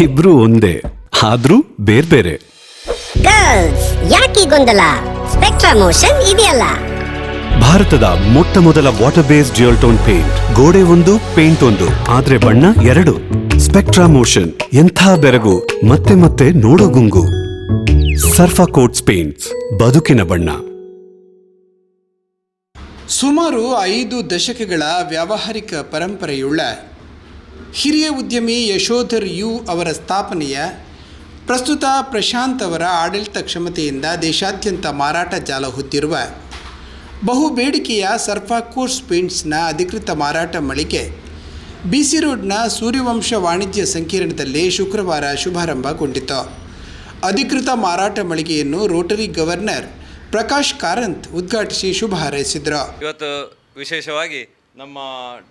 ಇಬ್ರು ಒಂದೇ ಆದ್ರೂ ಬೇರೆ ಬೇರೆ. ಯಾಕೆ ಗೊಂದಲ? ಸ್ಪೆಕ್ಟ್ರಾ ಮೋಷನ್ ಇದೆಯಲ್ಲ. ಭಾರತದ ಮೊಟ್ಟ ಮೊದಲ water based dual tone paint ಗೋಡೆ ಒಂದು ಪೇಂಟ್ ಒಂದು ಆದ್ರೆ ಬಣ್ಣ ಎರಡು. ಸ್ಪೆಕ್ಟ್ರಾ ಮೋಷನ್ ಎಂಥ ಬೆರಗು ಮತ್ತೆ ಮತ್ತೆ ನೋಡೋ ಗುಂಗು. ಸರ್ಫಾ ಕೋಟ್ಸ್ ಪೇಂಟ್ಸ್ ಬದುಕಿನ ಬಣ್ಣ. ಸುಮಾರು ಐದು ದಶಕಗಳ ವ್ಯಾವಹಾರಿಕ ಪರಂಪರೆಯುಳ್ಳ ಹಿರಿಯ ಉದ್ಯಮಿ ಯಶೋಧರ್ ಯು ಅವರ ಸ್ಥಾಪನೆಯ ಪ್ರಸ್ತುತ ಪ್ರಶಾಂತ್ ಅವರ ಆಡಳಿತ ಕ್ಷಮತೆಯಿಂದ ದೇಶಾದ್ಯಂತ ಮಾರಾಟ ಜಾಲ ಹೊತ್ತಿರುವ ಬಹು ಬೇಡಿಕೆಯ ಸರ್ಫಾಕೋರ್ಸ್ ಪೇಂಟ್ಸ್ನ ಅಧಿಕೃತ ಮಾರಾಟ ಮಳಿಗೆ ಬಿ ಸಿ ರೋಡ್ನ ಸೂರ್ಯವಂಶ ವಾಣಿಜ್ಯ ಸಂಕೀರ್ಣದಲ್ಲಿ ಶುಕ್ರವಾರ ಶುಭಾರಂಭಗೊಂಡಿತು. ಅಧಿಕೃತ ಮಾರಾಟ ಮಳಿಗೆಯನ್ನು ರೋಟರಿ ಗವರ್ನರ್ ಪ್ರಕಾಶ್ ಕಾರಂತ್ ಉದ್ಘಾಟಿಸಿ ಶುಭ ಹಾರೈಸಿದರು. ಇವತ್ತು ವಿಶೇಷವಾಗಿ ನಮ್ಮ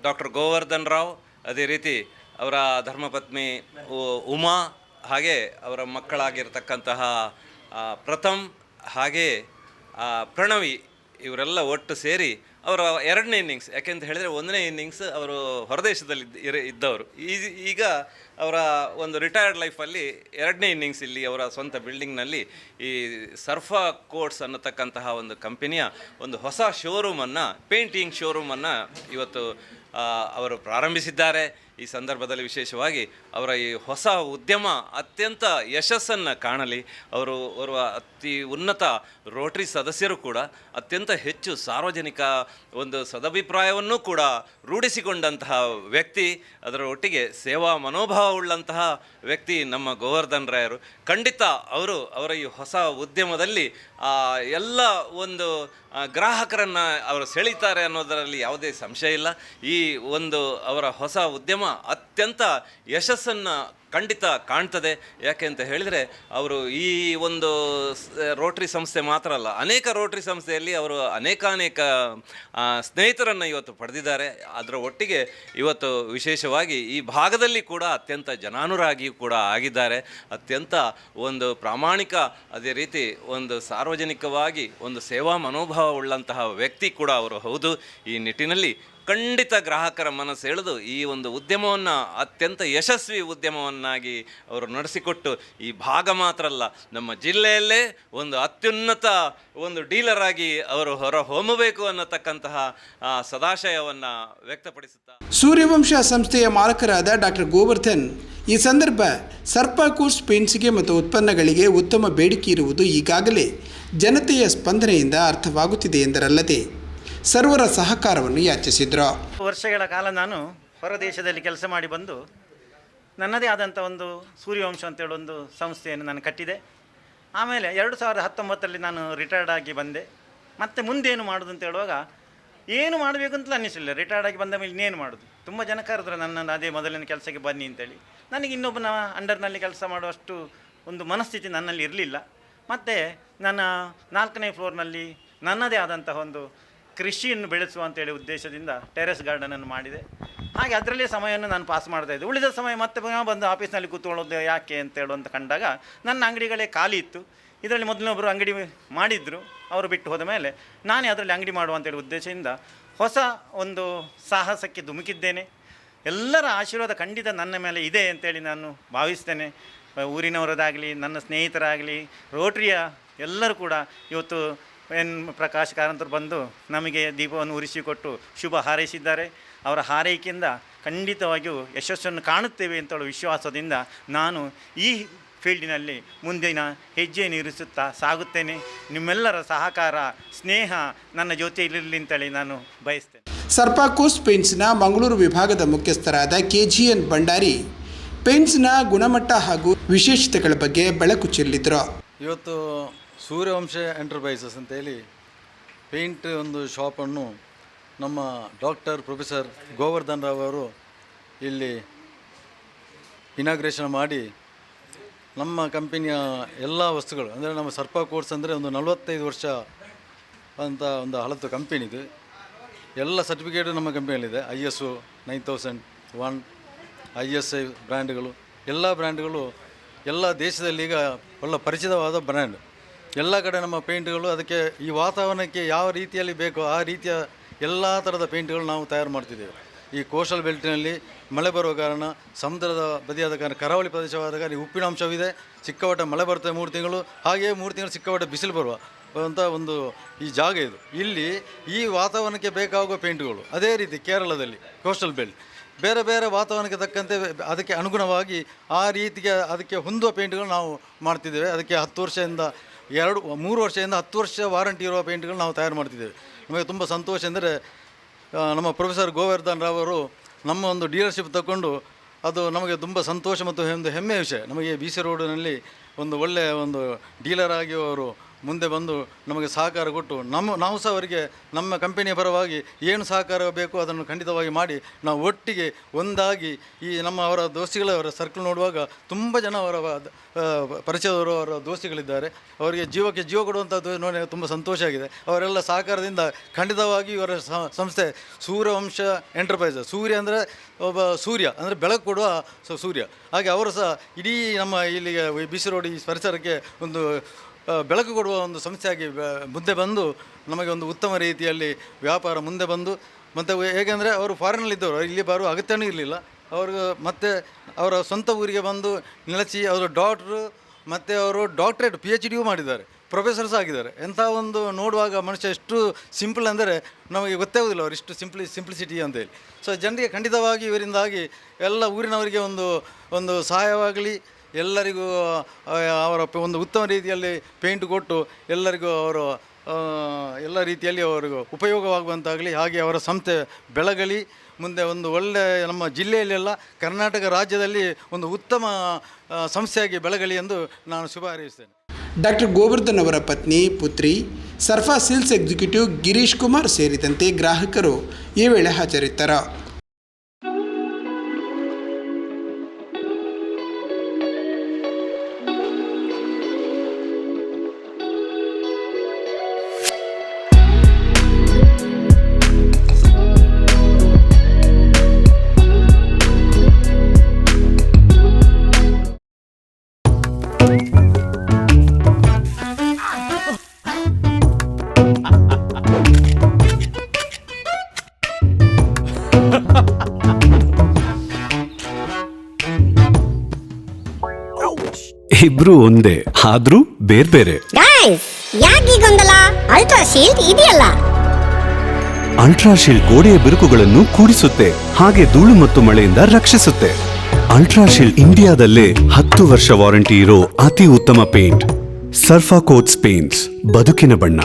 ಡಾಕ್ಟರ್ ಗೋವರ್ಧನ್ ರಾವ್ ಅದೇ ರೀತಿ ಅವರ ಧರ್ಮಪತ್ನಿ ಉಮಾ ಹಾಗೆ ಅವರ ಮಕ್ಕಳಾಗಿರ್ತಕ್ಕಂತಹ ಪ್ರಥಮ್ ಹಾಗೆ ಪ್ರಣವಿ ಇವರೆಲ್ಲ ಒಟ್ಟು ಸೇರಿ ಅವರ ಎರಡನೇ ಇನ್ನಿಂಗ್ಸ್ ಯಾಕೆಂತ ಹೇಳಿದರೆ ಒಂದನೇ ಇನ್ನಿಂಗ್ಸ್ ಅವರು ಹೊರದೇಶದಲ್ಲಿ ಇರ- ಇದ್ದವರು. ಈಗ ಅವರ ಒಂದು ರಿಟೈರ್ಡ್ ಲೈಫಲ್ಲಿ ಎರಡನೇ ಇನ್ನಿಂಗ್ಸ್ ಇಲ್ಲಿ ಅವರ ಸ್ವಂತ ಬಿಲ್ಡಿಂಗ್ನಲ್ಲಿ ಈ ಸರ್ಫಾ ಕೋಟ್ಸ್ ಅನ್ನತಕ್ಕಂತಹ ಒಂದು ಕಂಪನಿಯ ಒಂದು ಹೊಸ ಶೋರೂಮನ್ನು ಪೇಂಟಿಂಗ್ ಶೋರೂಮನ್ನು ಇವತ್ತು ಅವರು ಪ್ರಾರಂಭಿಸಿದ್ದಾರೆ. ಈ ಸಂದರ್ಭದಲ್ಲಿ ವಿಶೇಷವಾಗಿ ಅವರ ಈ ಹೊಸ ಉದ್ಯಮ ಅತ್ಯಂತ ಯಶಸ್ಸನ್ನು ಕಾಣಲಿ. ಅವರು ಓರ್ವ ಅತಿ ಉನ್ನತ ರೋಟರಿ ಸದಸ್ಯರು ಕೂಡ ಅತ್ಯಂತ ಹೆಚ್ಚು ಸಾರ್ವಜನಿಕ ಒಂದು ಸದಭಿಪ್ರಾಯವನ್ನು ಕೂಡ ರೂಢಿಸಿಕೊಂಡಂತಹ ವ್ಯಕ್ತಿ, ಅದರ ಒಟ್ಟಿಗೆ ಸೇವಾ ಮನೋಭಾವವುಳ್ಳಂತಹ ವ್ಯಕ್ತಿ ನಮ್ಮ ಗೋವರ್ಧನ್ ರಾಯರು. ಖಂಡಿತ ಅವರು ಅವರ ಈ ಹೊಸ ಉದ್ಯಮದಲ್ಲಿ ಎಲ್ಲ ಒಂದು ಗ್ರಾಹಕರನ್ನು ಅವರು ಸೆಳೀತಾರೆ ಅನ್ನೋದರಲ್ಲಿ ಯಾವುದೇ ಸಂಶಯ ಇಲ್ಲ. ಈ ಒಂದು ಅವರ ಹೊಸ ಉದ್ಯಮ ಅತ್ಯಂತ ಯಶಸ್ಸನ್ನು ಖಂಡಿತ ಕಾಣ್ತದೆ. ಯಾಕೆ ಅಂತ ಹೇಳಿದರೆ, ಅವರು ಈ ಒಂದು ರೋಟ್ರಿ ಸಂಸ್ಥೆ ಮಾತ್ರ ಅಲ್ಲ, ಅನೇಕ ರೋಟ್ರಿ ಸಂಸ್ಥೆಯಲ್ಲಿ ಅವರು ಅನೇಕಾನೇಕ ಸ್ನೇಹಿತರನ್ನು ಇವತ್ತು ಪಡೆದಿದ್ದಾರೆ. ಅದರ ಒಟ್ಟಿಗೆ ಇವತ್ತು ವಿಶೇಷವಾಗಿ ಈ ಭಾಗದಲ್ಲಿ ಕೂಡ ಅತ್ಯಂತ ಜನಾನುರಾಗಿಯೂ ಕೂಡ ಆಗಿದ್ದಾರೆ. ಅತ್ಯಂತ ಒಂದು ಪ್ರಾಮಾಣಿಕ, ಅದೇ ರೀತಿ ಒಂದು ಸಾರ್ವಜನಿಕವಾಗಿ ಒಂದು ಸೇವಾ ಮನೋಭಾವ ಉಳ್ಳಂತಹ ವ್ಯಕ್ತಿ ಕೂಡ ಅವರು ಹೌದು. ಈ ನಿಟ್ಟಿನಲ್ಲಿ ಖಂಡಿತ ಗ್ರಾಹಕರ ಮನಸ್ಸು ಎಳೆದು ಈ ಒಂದು ಉದ್ಯಮವನ್ನು, ಅತ್ಯಂತ ಯಶಸ್ವಿ ಉದ್ಯಮವನ್ನಾಗಿ ಅವರು ನಡೆಸಿಕೊಟ್ಟು, ಈ ಭಾಗ ಮಾತ್ರ ಅಲ್ಲ ನಮ್ಮ ಜಿಲ್ಲೆಯಲ್ಲೇ ಒಂದು ಅತ್ಯುನ್ನತ ಒಂದು ಡೀಲರ್ ಆಗಿ ಅವರು ಹೊರ ಹೊಮ್ಮಬೇಕು ಅನ್ನತಕ್ಕಂತಹ ಸದಾಶಯವನ್ನು ವ್ಯಕ್ತಪಡಿಸುತ್ತಾ ಸೂರ್ಯವಂಶ ಸಂಸ್ಥೆಯ ಮಾಲಕರಾದ ಡಾಕ್ಟರ್ ಗೋವರ್ಧನ್, ಈ ಸಂದರ್ಭ ಸರ್ಪಾಕೋರ್ಸ್ ಪೇಂಟ್ಸ್ಗೆ ಮತ್ತು ಉತ್ಪನ್ನಗಳಿಗೆ ಉತ್ತಮ ಬೇಡಿಕೆ ಇರುವುದು ಈಗಾಗಲೇ ಜನತೆಯ ಸ್ಪಂದನೆಯಿಂದ ಅರ್ಥವಾಗುತ್ತಿದೆ ಎಂದರಲ್ಲದೆ ಸರ್ವರ ಸಹಕಾರವನ್ನು ಯಾಚಿಸಿದ್ರು. ವರ್ಷಗಳ ಕಾಲ ನಾನು ಹೊರದೇಶದಲ್ಲಿ ಕೆಲಸ ಮಾಡಿ ಬಂದು ನನ್ನದೇ ಆದಂಥ ಒಂದು ಸೂರ್ಯವಂಶ ಅಂತೇಳಿ ಒಂದು ಸಂಸ್ಥೆಯನ್ನು ನಾನು ಕಟ್ಟಿದೆ. ಆಮೇಲೆ ಎರಡು ಸಾವಿರದ ಹತ್ತೊಂಬತ್ತರಲ್ಲಿ ನಾನು ರಿಟೈರ್ಡ್ ಆಗಿ ಬಂದೆ. ಮತ್ತು ಮುಂದೇನು ಮಾಡೋದು ಅಂತ ಹೇಳುವಾಗ ಏನು ಮಾಡಬೇಕು ಅಂತಲೂ ಅನ್ನಿಸಲಿಲ್ಲ ರಿಟೈರ್ಡ್ ಆಗಿ ಬಂದ ಮೇಲೆ ಇನ್ನೇನು ಮಾಡೋದು? ತುಂಬ ಜನ ಕರೆದ್ರು ನನ್ನನ್ನು ಅದೇ ಮೊದಲಿನ ಕೆಲಸಕ್ಕೆ ಬನ್ನಿ ಅಂತೇಳಿ. ನನಗೆ ಇನ್ನೊಬ್ಬನ ಅಂಡರ್ನಲ್ಲಿ ಕೆಲಸ ಮಾಡುವಷ್ಟು ಒಂದು ಮನಸ್ಥಿತಿ ನನ್ನಲ್ಲಿ ಇರಲಿಲ್ಲ. ಮತ್ತು ನನ್ನ ನಾಲ್ಕನೇ ಫ್ಲೋರ್ನಲ್ಲಿ ನನ್ನದೇ ಆದಂತಹ ಒಂದು ಕೃಷಿಯನ್ನು ಬೆಳೆಸುವ ಅಂತೇಳಿ ಉದ್ದೇಶದಿಂದ ಟೆರೆಸ್ ಗಾರ್ಡನನ್ನು ಮಾಡಿದೆ. ಹಾಗೆ ಅದರಲ್ಲೇ ಸಮಯವನ್ನು ನಾನು ಪಾಸ್ ಮಾಡ್ತಾ ಇದ್ದೆ. ಉಳಿದ ಸಮಯ ಮತ್ತೆ ಬಂದು ಆಫೀಸ್ನಲ್ಲಿ ಕೂತ್ಕೊಳ್ಳೋದು ಯಾಕೆ ಅಂತ ಕಂಡಾಗ ನನ್ನ ಅಂಗಡಿಗಳೇ ಖಾಲಿ ಇತ್ತು. ಇದರಲ್ಲಿ ಮೊದಲೊಬ್ಬರು ಅಂಗಡಿ ಮಾಡಿದ್ರು. ಅವರು ಬಿಟ್ಟು ಹೋದ ಮೇಲೆ ನಾನೇ ಅದರಲ್ಲಿ ಅಂಗಡಿ ಮಾಡುವಂಥೇಳಿ ಉದ್ದೇಶದಿಂದ ಹೊಸ ಒಂದು ಸಾಹಸಕ್ಕೆ ಧುಮುಕಿದ್ದೇನೆ. ಎಲ್ಲರ ಆಶೀರ್ವಾದ ಖಂಡಿತ ನನ್ನ ಮೇಲೆ ಇದೆ ಅಂತೇಳಿ ನಾನು ಭಾವಿಸ್ತೇನೆ. ಊರಿನವರದಾಗಲಿ, ನನ್ನ ಸ್ನೇಹಿತರಾಗಲಿ, ರೋಟ್ರಿಯ ಎಲ್ಲರೂ ಕೂಡ ಇವತ್ತು ಎನ್ ಪ್ರಕಾಶ್ ಕಾರಂತರು ಬಂದು ನಮಗೆ ದೀಪವನ್ನು ಉರಿಸಿಕೊಟ್ಟು ಶುಭ ಹಾರೈಸಿದ್ದಾರೆ. ಅವರ ಹಾರೈಕೆಯಿಂದ ಖಂಡಿತವಾಗಿಯೂ ಯಶಸ್ಸನ್ನು ಕಾಣುತ್ತೇವೆ ಅಂತೇಳುವ ವಿಶ್ವಾಸದಿಂದ ನಾನು ಈ ಫೀಲ್ಡಿನಲ್ಲಿ ಮುಂದಿನ ಹೆಜ್ಜೆಯನ್ನು ಇರಿಸುತ್ತಾ ಸಾಗುತ್ತೇನೆ. ನಿಮ್ಮೆಲ್ಲರ ಸಹಕಾರ ಸ್ನೇಹ ನನ್ನ ಜೊತೆಯಲ್ಲಿರಲಿ ಅಂತೇಳಿ ನಾನು ಬಯಸ್ತೇನೆ. ಸರ್ಪಾಕೋಸ್ ಪೇಂಟ್ಸ್ನ ಮಂಗಳೂರು ವಿಭಾಗದ ಮುಖ್ಯಸ್ಥರಾದ ಕೆ ಜಿ ಎನ್ ಭಂಡಾರಿ ಪೇಂಟ್ಸ್ನ ಗುಣಮಟ್ಟ ಹಾಗೂ ವಿಶೇಷತೆಗಳ ಬಗ್ಗೆ ಬೆಳಕು ಚೆಲ್ಲಿದ್ರು. ಇವತ್ತು ಸೂರ್ಯವಂಶ ಎಂಟರ್ಪ್ರೈಸಸ್ ಅಂತೇಳಿ ಪೇಂಟ್ ಒಂದು ಶಾಪನ್ನು ನಮ್ಮ ಡಾಕ್ಟರ್ ಪ್ರೊಫೆಸರ್ ಗೋವರ್ಧನ್ ರಾವ್ ಅವರು ಇಲ್ಲಿ ಇನಾಗ್ರೇಷನ್ ಮಾಡಿ ನಮ್ಮ ಕಂಪನಿಯ ಎಲ್ಲ ವಸ್ತುಗಳು, ಅಂದರೆ ನಮ್ಮ ಸರ್ಪ ಕೋರ್ಸ್ ಅಂದರೆ ಒಂದು ನಲವತ್ತೈದು ವರ್ಷ ಅಂತ ಒಂದು ಹಳತ್ತು ಕಂಪೆನಿದು ಎಲ್ಲ ಸರ್ಟಿಫಿಕೇಟು ನಮ್ಮ ಕಂಪನಿಯಲ್ಲಿದೆ I S O nine thousand one I S I ಬ್ರ್ಯಾಂಡ್ಗಳು ಎಲ್ಲ ಬ್ರ್ಯಾಂಡ್ಗಳು ಎಲ್ಲ ದೇಶದಲ್ಲಿ ಈಗ ಒಳ್ಳೆ ಪರಿಚಿತವಾದ ಬ್ರ್ಯಾಂಡ್ ಎಲ್ಲ ಕಡೆ ನಮ್ಮ ಪೇಂಟ್ಗಳು, ಅದಕ್ಕೆ ಈ ವಾತಾವರಣಕ್ಕೆ ಯಾವ ರೀತಿಯಲ್ಲಿ ಬೇಕೋ ಆ ರೀತಿಯ ಎಲ್ಲ ಥರದ ಪೇಂಟ್ಗಳು ನಾವು ತಯಾರು ಮಾಡ್ತಿದ್ದೇವೆ. ಈ ಕೋಸ್ಟಲ್ ಬೆಲ್ಟಿನಲ್ಲಿ ಮಳೆ ಬರುವ ಕಾರಣ ಸಮುದ್ರದ ಬದಿಯಾದ ಕಾರಣ, ಕರಾವಳಿ ಪ್ರದೇಶವಾದ ಕಾರಣ ಉಪ್ಪಿನ ಅಂಶವಿದೆ. ಚಿಕ್ಕವಟ ಮಳೆ ಬರುತ್ತೆ ಮೂರು ತಿಂಗಳು, ಹಾಗೆಯೇ ಮೂರು ತಿಂಗಳು ಸಿಕ್ಕಾಪಟ್ಟೆ ಬಿಸಿಲು ಬರುವ ಅಂತ ಒಂದು ಈ ಜಾಗ ಇದು. ಇಲ್ಲಿ ಈ ವಾತಾವರಣಕ್ಕೆ ಬೇಕಾಗುವ ಪೇಂಟ್ಗಳು, ಅದೇ ರೀತಿ ಕೇರಳದಲ್ಲಿ ಕೋಸ್ಟಲ್ ಬೆಲ್ಟ್. ಬೇರೆ ಬೇರೆ ವಾತಾವರಣಕ್ಕೆ ತಕ್ಕಂತೆ ಅದಕ್ಕೆ ಅನುಗುಣವಾಗಿ ಆ ರೀತಿಗೆ ಅದಕ್ಕೆ ಹೊಂದುವ ಪೇಂಟ್ಗಳು ನಾವು ಮಾಡ್ತಿದ್ದೇವೆ. ಅದಕ್ಕೆ ಹತ್ತು ವರ್ಷದಿಂದ ಎರಡು, ಮೂರು ವರ್ಷದಿಂದ ಹತ್ತು ವರ್ಷ ವಾರಂಟಿ ಇರುವ ಪೇಂಟ್ಗಳು ನಾವು ತಯಾರು ಮಾಡ್ತಿದ್ದೇವೆ. ನಮಗೆ ತುಂಬ ಸಂತೋಷ ಅಂದರೆ ನಮ್ಮ ಪ್ರೊಫೆಸರ್ ಗೋವರ್ಧನ್ ಅವರು ನಮ್ಮ ಒಂದು ಡೀಲರ್ಶಿಪ್ ತಗೊಂಡು ಅದು ನಮಗೆ ತುಂಬ ಸಂತೋಷ ಮತ್ತು ಒಂದು ಹೆಮ್ಮೆಯ ವಿಷಯ. ನಮಗೆ ಬಿ ಸಿ ರೋಡಿನಲ್ಲಿ ಒಂದು ಒಳ್ಳೆಯ ಒಂದು ಡೀಲರ್ ಆಗಿ ಅವರು ಮುಂದೆ ಬಂದು ನಮಗೆ ಸಹಕಾರ ಕೊಟ್ಟು ನಮ್ಮ, ನಾವು ಸಹ ಅವರಿಗೆ ನಮ್ಮ ಕಂಪನಿಯ ಪರವಾಗಿ ಏನು ಸಹಕಾರ ಬೇಕು ಅದನ್ನು ಖಂಡಿತವಾಗಿ ಮಾಡಿ ನಾವು ಒಟ್ಟಿಗೆ ಒಂದಾಗಿ ಈ ನಮ್ಮ ಅವರ ದೋಸ್ತಿಗಳವರ ಸರ್ಕಲ್ ನೋಡುವಾಗ ತುಂಬ ಜನ ಅವರ ಪರಿಚಯದವರು ಅವರ ದೋಸ್ತಿಗಳಿದ್ದಾರೆ. ಅವರಿಗೆ ಜೀವಕ್ಕೆ ಜೀವ ಕೊಡುವಂಥದ್ದು ನೋಡಿ ತುಂಬ ಸಂತೋಷ ಆಗಿದೆ. ಅವರೆಲ್ಲ ಸಹಕಾರದಿಂದ ಖಂಡಿತವಾಗಿ ಇವರ ಸಂಸ್ಥೆ ಸೂರ್ಯವಂಶ ಎಂಟರ್ಪ್ರೈಸ್ ಸೂರ್ಯ ಅಂದರೆ ಒಬ್ಬ ಸೂರ್ಯ, ಅಂದರೆ ಬೆಳಕು ಕೊಡುವ ಸೂರ್ಯ. ಹಾಗೆ ಅವರು ಸಹ ಇಡೀ ನಮ್ಮ ಇಲ್ಲಿಗೆ ಬಿಸಿ ರೋಡ್ ಈ ಪರಿಸರಕ್ಕೆ ಒಂದು ಬೆಳಕು ಕೊಡುವ ಒಂದು ಸಂಸ್ಥೆಯಾಗಿ ಮುಂದೆ ಬಂದು ನಮಗೆ ಒಂದು ಉತ್ತಮ ರೀತಿಯಲ್ಲಿ ವ್ಯಾಪಾರ ಮುಂದೆ ಬಂದು, ಮತ್ತು ಹೇಗೆಂದರೆ ಅವರು ಫಾರಿನಲ್ಲಿದ್ದವರು ಇಲ್ಲಿ ಬರುವ ಅಗತ್ಯನೂ ಇರಲಿಲ್ಲ. ಅವರು ಮತ್ತೆ ಅವರ ಸ್ವಂತ ಊರಿಗೆ ಬಂದು ನೆಲೆಸಿ ಅವರ ಡಾಕ್ಟ್ರು ಮತ್ತು ಅವರು ಡಾಕ್ಟ್ರೇಟ್ ಪಿ ಎಚ್ ಡಿಯೂ ಮಾಡಿದ್ದಾರೆ ಪ್ರೊಫೆಸರ್ಸ್ ಆಗಿದ್ದಾರೆ. ಎಂಥ ಒಂದು ನೋಡುವಾಗ ಮನುಷ್ಯ ಎಷ್ಟು ಸಿಂಪಲ್ ಅಂದರೆ ನಮಗೆ ಗೊತ್ತೇ ಆಗೋದಿಲ್ಲ ಅವರು ಇಷ್ಟು ಸಿಂಪ್ಲಿ ಸಿಂಪ್ಲಿಸಿಟಿ ಅಂತೇಳಿ ಸೊ ಜನರಿಗೆ ಖಂಡಿತವಾಗಿ ಇವರಿಂದಾಗಿ ಎಲ್ಲ ಊರಿನವರಿಗೆ ಒಂದು ಒಂದು ಸಹಾಯವಾಗಲಿ. ಎಲ್ಲರಿಗೂ ಅವರ ಒಂದು ಉತ್ತಮ ರೀತಿಯಲ್ಲಿ ಪೇಂಟ್ ಕೊಟ್ಟು ಎಲ್ಲರಿಗೂ ಅವರು ಎಲ್ಲ ರೀತಿಯಲ್ಲಿ ಅವರಿಗೂ ಉಪಯೋಗವಾಗುವಂತಾಗಲಿ, ಹಾಗೆ ಅವರ ಸಂಸ್ಥೆ ಬೆಳಗಲಿ, ಮುಂದೆ ಒಂದು ಒಳ್ಳೆ ನಮ್ಮ ಜಿಲ್ಲೆಯಲ್ಲೆಲ್ಲ ಕರ್ನಾಟಕ ರಾಜ್ಯದಲ್ಲಿ ಒಂದು ಉತ್ತಮ ಸಂಸ್ಥೆಯಾಗಿ ಬೆಳಗಲಿ ಎಂದು ನಾನು ಶುಭ ಹಾರೈಸ್ತೇನೆ ಡಾಕ್ಟರ್ ಗೋವರ್ಧನ್ ಅವರ ಪತ್ನಿ, ಪುತ್ರಿ, ಸರ್ಫಾ ಸಿಲ್ಸ್ ಎಕ್ಸಿಕ್ಯೂಟಿವ್ ಗಿರೀಶ್ ಕುಮಾರ್ ಸೇರಿದಂತೆ ಗ್ರಾಹಕರು ಈ ವೇಳೆ ಹಾಜರಿದ್ದರು. ಇಬ್ರು ಒಂದೇ ಆದ್ರೂ ಬೇರೆ ಬೇರೆ. ಗಾಯ್ಸ್ ಯಾಕೆ ಈ ಗೊಂದಲ ಅಲ್ಟ್ರಾ ಶೀಲ್ಡ್ ಇದೆಯಲ್ಲ. ಅಲ್ಟ್ರಾಶೀಲ್ಡ್ ಗೋಡೆಯ ಬಿರುಕುಗಳನ್ನು ಕೂಡಿಸುತ್ತೆ ಹಾಗೆ ಧೂಳು ಮತ್ತು ಮಳೆಯಿಂದ ರಕ್ಷಿಸುತ್ತೆ. ಅಲ್ಟ್ರಾಶೀಲ್ಡ್ ಇಂಡಿಯಾದಲ್ಲೇ ಹತ್ತು ವರ್ಷ ವಾರಂಟಿ ಇರೋ ಅತಿ ಉತ್ತಮ ಪೇಂಟ್ ಸರ್ಫಾ ಕೋಟ್ಸ್ ಪೇಂಟ್ಸ್ ಬದುಕಿನ ಬಣ್ಣ.